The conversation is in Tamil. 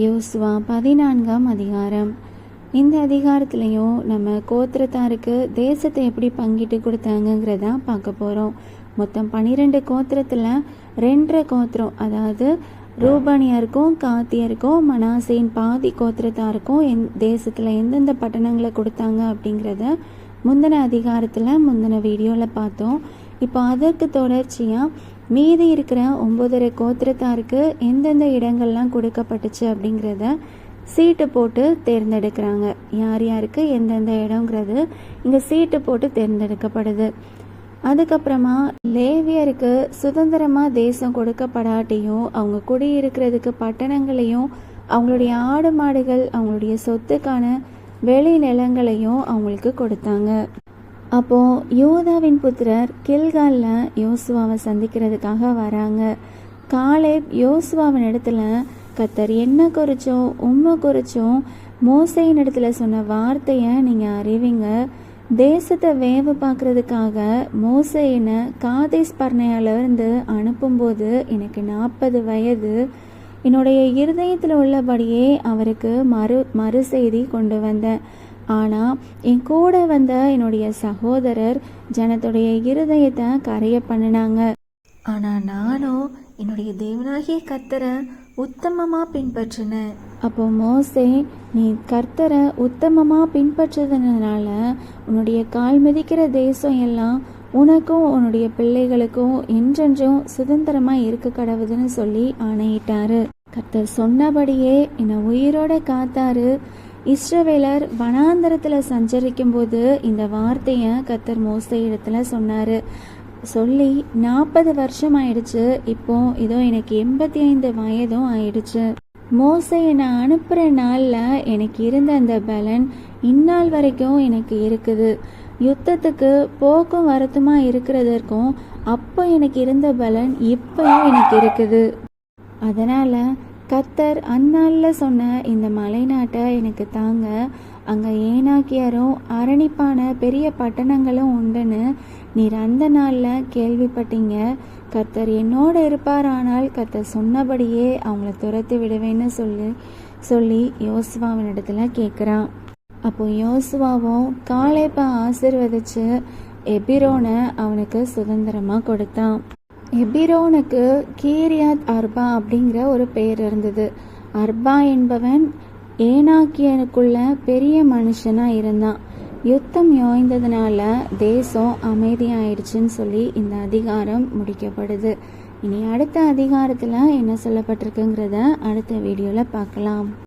யோசுவா பதினான்காம் அதிகாரம். இந்த அதிகாரத்துலேயும் நம்ம கோத்திரத்தாருக்கு தேசத்தை எப்படி பங்கிட்டு கொடுத்தாங்கங்கிறத பார்க்க போகிறோம் மொத்தம் பன்னிரெண்டு கோத்திரத்தில் ரெண்டரை கோத்திரம் அதாவது ரூபானியருக்கும் காத்தியருக்கும் மனாசின் பாதி கோத்திரத்தாருக்கும் எந் தேசத்தில் எந்தெந்த பட்டணங்களை கொடுத்தாங்க அப்படிங்கிறத முந்தின அதிகாரத்தில் முந்தின வீடியோவில் பார்த்தோம். இப்போ அதற்கு தொடர்ச்சியாக மீதி இருக்கிற ஒம்பதரை கோத்திரத்தாருக்கு எந்தெந்த இடங்கள்லாம் கொடுக்கப்பட்டுச்சு அப்படிங்கிறத சீட்டு போட்டு தேர்ந்தெடுக்கிறாங்க. யார் யாருக்கு எந்தெந்த இடங்கிறது இங்கே சீட்டு போட்டு தேர்ந்தெடுக்கப்படுது. அதுக்கப்புறமா லேவியருக்கு சுதந்திரமாக தேசம் கொடுக்கப்படாட்டியும் அவங்க குடியிருக்கிறதுக்கு பட்டணங்களையும் அவங்களுடைய ஆடு மாடுகள் அவங்களுடைய சொத்துக்கான வெளி நிலங்களையும் அவங்களுக்கு கொடுத்தாங்க. அப்போது யோதாவின் புத்திரர் கில்காலில் யோசுவாவை சந்திக்கிறதுக்காக வராங்க. காலேப் யோசுவாவின் இடத்துல கத்தர் என்ன குறிச்சோ உண்மை குறிச்சோ மோசையின் இடத்துல சொன்ன வார்த்தையை நீங்கள் அறிவிங்க. தேசத்தை வேவு பார்க்குறதுக்காக மோசையினை காதேஸ் பர்ணையாலேருந்து அனுப்பும்போது எனக்கு நாற்பது வயது. என்னுடைய இருதயத்தில் உள்ளபடியே அவருக்கு மறு மறு செய்தி கொண்டு வந்தேன். ஆனால் என் கூட வந்த என்னுடைய சகோதரர் ஜனத்துடைய இருதயத்தை கரைய பண்ணினாங்க. ஆனால் நானும் என்னுடைய தேவனாகிய கர்த்தரை உத்தமமாக பின்பற்றினேன். அப்போ மோசே நீ கர்த்தரை உத்தமமாக பின்பற்றதுனால உன்னுடைய கால் மிதிக்கிற தேசம் எல்லாம் உனக்கும் உன்னுடைய பிள்ளைகளுக்கும் என்றென்றும் சுதந்திரமாக இருக்க கடவுதுன்னு சொல்லி ஆணையிட்டாரு. கர்த்தர் சொன்னபடியே என்னை உயிரோட காத்தாரு. இஸ்ரவேலர் வனாந்தரத்தில் சஞ்சரிக்கும் போது இந்த வார்த்தையை கத்தர் மோச இடத்துல சொன்னார். சொல்லி நாற்பது வருஷம் ஆயிடுச்சு இப்போ இதோ எனக்கு எண்பத்தி ஐந்து வயதும் ஆயிடுச்சு. மோசையை நான் அனுப்புகிற நாளில் எனக்கு இருந்த அந்த பலன் இந்நாள் வரைக்கும் எனக்கு இருக்குது. யுத்தத்துக்கு போக்கும் வரத்துமா இருக்கிறதற்கும் அப்போ எனக்கு இருந்த பலன் இப்பயும் எனக்கு இருக்குது. அதனால் கத்தர் அந்நாளில் சொன்ன இந்த மலைநாட்டை எனக்கு தாங்க. அங்கே ஏனாக்கியரும் அரணிப்பான பெரிய பட்டணங்களும் உண்டுன்னு நீர் அந்த நாளில் கேள்விப்பட்டீங்க. கத்தர் என்னோட இருப்பார் ஆனால் கத்தர் சொன்னபடியே அவங்கள துரத்து விடுவேன்னு சொல்லி சொல்லி யோசுவாவின் இடத்துல கேட்குறான் அப்போ யோசுவாவும் காலேப்பை ஆசிர்வதிச்சு எபிரோனை அவனுக்கு சுதந்திரமாக கொடுத்தான். எபிரோனுக்கு கீரியாத் அர்பா அப்படிங்கிற ஒரு பெயர் இருந்தது. அர்பா என்பவன் ஏனாக்கியனுக்குள்ள பெரிய மனுஷனாக இருந்தான். யுத்தம் யோய்ந்ததுனால தேசம் அமைதியாயிடுச்சுன்னு சொல்லி இந்த அதிகாரம் முடிக்கப்படுது. இனி அடுத்த அதிகாரத்தில் என்ன சொல்லப்பட்டிருக்குங்கிறத அடுத்த வீடியோவில் பார்க்கலாம்.